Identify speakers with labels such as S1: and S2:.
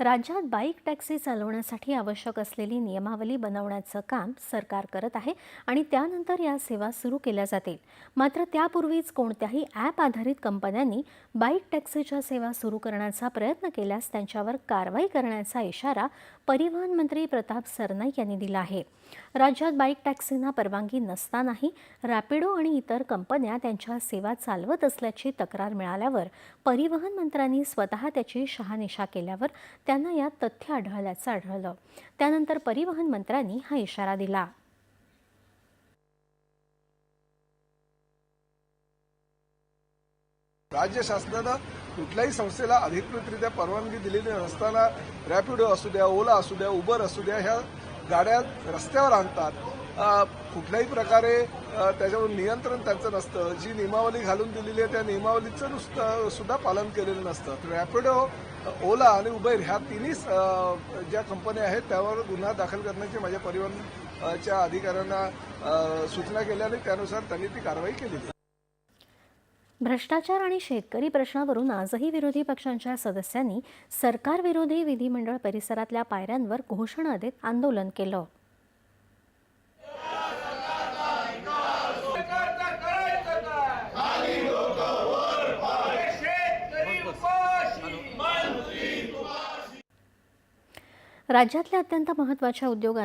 S1: राज्यात bike taxi चालवण्यासाठी आवश्यक असलेली नियमावली बनवण्याचं काम सरकार करत आहे आणि त्यानंतर या सेवा सुरू केल्या जातील. मात्र त्यापूर्वीच कोणत्याही ॲप आधारित कंपन्यांनी बाईक टॅक्सीच्या सेवा सुरू करण्याचा प्रयत्न केल्यास त्यांच्यावर कारवाई करण्याचा इशारा परिवहन मंत्री प्रताप सरनाईक यांनी दिला आहे. राज्यात बाईक टॅक्सींना परवानगी नसतानाही रॅपिडो आणि इतर कंपन्या त्यांच्या सेवा चालवत असल्याची तक्रार मिळाल्यावर परिवहन मंत्र्यांनी स्वतः त्याची शहानिशा केल्यावर त्यांना यात तथ्य आढळल्याचं आढळलं. त्यानंतर परिवहन मंत्र्यांनी हा इशारा दिला.
S2: राज्य शासनानं कुठल्याही संस्थेला अधिकृतरित्या परवानगी दिलेली नसताना रॅपिडो असू द्या ओला असू द्या उबर असू द्या ह्या गाड्या रस्त्यावर आणतात. कुठल्याही प्रकारे त्याच्यावर नियंत्रण त्यांचं नसतं. जी नियमावली घालून दिलेली आहे त्या नियमावलीचं नुसतं सुद्धा पालन केलेलं नसतं. रॅपिडो ओला आणि उबेर ह्या तिन्ही ज्या कंपन्या आहेत त्यावर गुन्हा दाखल करण्याची माझ्या परिवहनच्या अधिकाऱ्यांना सूचना केल्या आणि त्यानुसार त्यांनी ती कारवाई केली.
S1: भ्रष्टाचार आणि शेतकरी प्रश्नावरून आजही विरोधी पक्षांच्या सदस्यांनी सरकारविरोधी विधिमंडळ परिसरातल्या पायऱ्यांवर घोषणा देत आंदोलन केलं. राज्यातल्या अत्यंत महत्त्वाच्या उद्योगांना